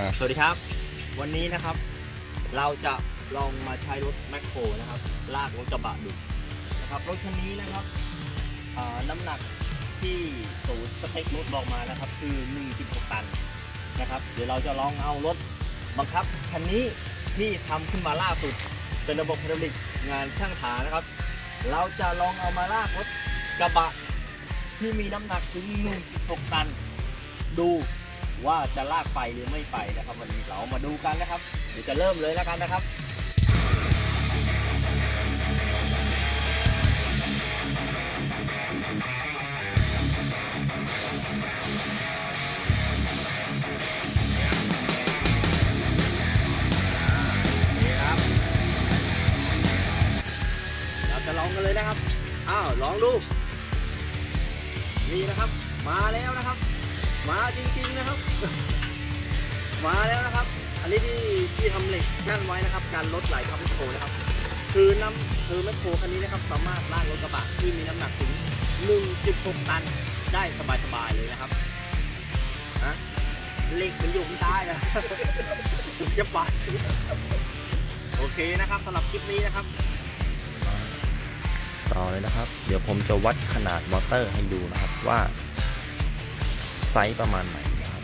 อ่า สวัสดีครับ วันนี้นะครับ เราจะลองมาใช้รถแมคโครนะครับ ลากรถกระบะดูนะครับรถคันนี้นะครับอ่าน้ำหนักที่ศูนย์สเปครถบอกมานะครับ คือ1.6ตันนะครับ เดี๋ยวเราจะลองเอารถบังคับคันนี้ที่ทำขึ้นมาล่าสุด เป็นระบบไฮดรอลิกงานช่างถานะครับ เราจะลองเอามาลากรถกระบะที่มีน้ำหนักถึง1.6ตัน ดู ว่าจะลากไปหรือไม่ไปนะครับ วันนี้เรามาดูกันนะครับ เดี๋ยวจะเริ่มเลยแล้วกันนะครับนี่ครับเราจะลองกันเลยนะครับ อ้าว ลองดู นี่นะครับ มาแล้วนะครับ มาจริงๆนะครับ มาแล้วนะครับ อันนี้ที่ที่ทำเหล็กกั้นไว้นะครับ การลดไหลทับแมคโครนะครับ คือน้ำคือแมคโครคันนี้นะครับ สามารถลากรถกระบะที่มีน้ำหนักถึง 1.6 ตันได้สบายๆเลยนะครับฮะเหล็กมันอยู่ข้างใต้นะจะปัดโอเคนะครับสำหรับคลิปนี้นะครับ ต่อเลยนะครับ เดี๋ยวผมจะวัดขนาดมอเตอร์ให้ดูนะครับว่า ไซส์ประมาณไหนนะครับ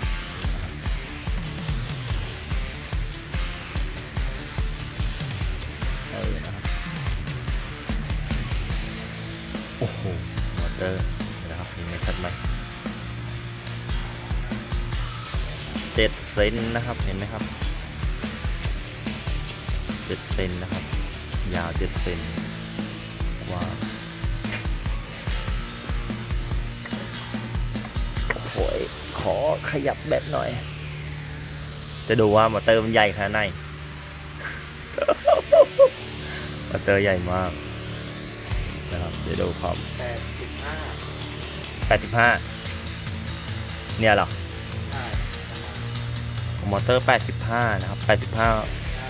เออนะครับโอ้โหมอเตอร์นะครับเห็นไหมชัดไหมเจ็ดเซนนะครับเห็นไหมครับเจ็ดเซนนะครับ ยาวเจ็ดเซนกว้าว อขยับแบบหน่อย จะดูว่ามอเตอร์มันใหญ่ขนาดไหนมอเตอร์ใหญ่มากนะครับเดี๋ยวดูความ85 85เนี่ยเหรอใช่มอเตอร์ 85 นะครับ 85 5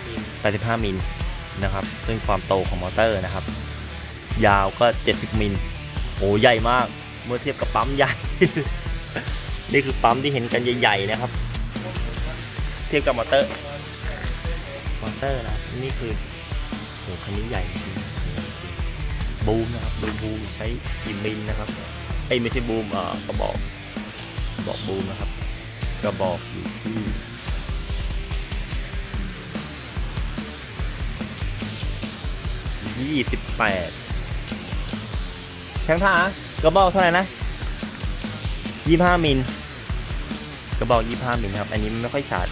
มิล85 มิลนะครับ ซึ่งความโตของมอเตอร์นะครับ ยาวก็ 70 มิล โอ้ ใหญ่มาก เมื่อเทียบกับปั๊มใหญ่ นี่คือปั๊มที่เห็นกันใหญ่ๆนะครับ เทียบกับมอเตอร์ มอเตอร์นะนี่คือโอ้คันนี้ใหญ่จริงบูมนะครับดูมบูมใช้กี่มิลนะครับไอ้ไม่ใช่บูมเอ่อกระบอกกระบอกบูมนะครับกระบอกอยู่ที่ยี่สิบแปดแข้งผากระบอกเท่าไหร่นะ ยี่ห้ามิลกระบอกยี่ห้ามิลครับ อันนี้ไม่ค่อยชัด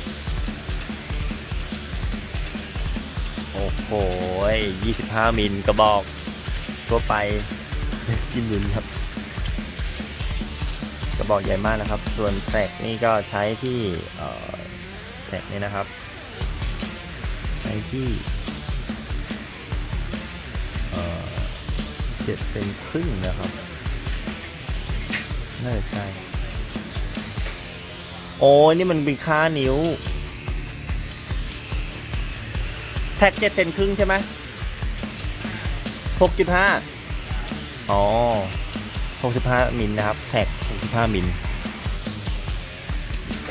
โอ้โหยี่สิบห้ามิลกระบอกทั่วไปกินยุนครับ กระบอกใหญ่มากนะครับ ส่วนแตกนี่ก็ใช้ที่เอ่อแตกนี่นะครับ ใช้ที่เจ็ดเซนครึ่งนะครับ น่าจะใช่ โอ้ยนี่มันเป็นค่านิ้ว แท็กเจ็ดเซนครึ่งใช่ไหมหกจุดห้าอ๋อหกสิบห้ามิลนะครับ แท็กหกสิบห้ามิล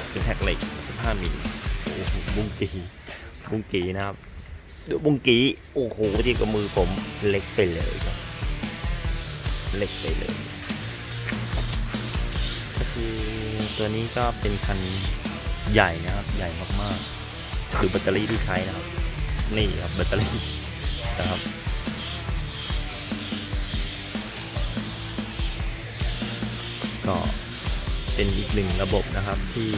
เป็นแท็กเหล็กหกสิบห้ามิลโอ้โหบุ้งกีบุ้งกีนะครับดูบุ้งกีโอ้โหที่กับมือผมเล็กไปเลยครับเล็กไปเลยก็ คือตัวนี้ก็เป็นคันใหญ่นะครับ ใหญ่มากๆดูแบตเตอรี่ที่ใช้นะครับ นี่ครับแบตเตอรี่นะครับก็เป็นอีกหนึ่งระบบนะครับที่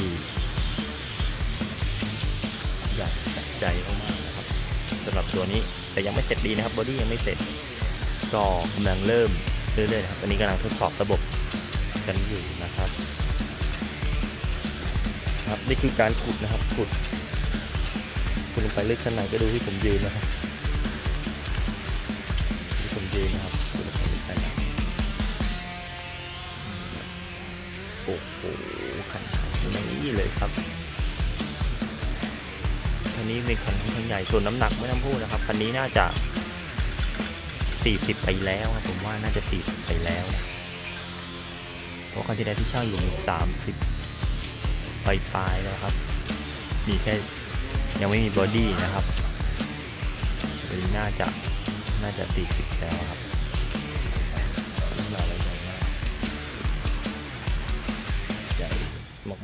อยากจัดใจมากๆนะครับสำหรับตัวนี้แต่ยังไม่เสร็จดีนะครับบอดี้ยังไม่เสร็จก็กำลังเริ่มเรื่อยๆนะครับตอนนี้กำลังทดสอบระบบ กันอยู่นะครับ ครับนี่คือการขุดนะครับขุดขุดลงไปลึกขนาดไหนก็ดูที่ผมยืนนะครับที่ผมยืนนะครับขุดลงไปลึกขนาดไหนโอ้โหขนาดนี้เลยครับคันนี้เป็นคันค่อนใหญ่ส่วนน้ำหนักไม่ต้องพูดนะครับคันนี้น่าจะ 40 ไปแล้วครับผมว่าน่าจะ 40 ไปแล้วนะ ราะคันที่ได้ที่ช่างอยู่มี30ปลายๆแล้วครับ มีแค่ยังไม่มีบอดี้นะครับตัวนี้น่าจะน่าจะตีสิบแล้วครับน้ำหนักอะไรใหญ่ใหญ่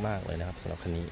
มากๆเลยนะครับสำหรับคันนี้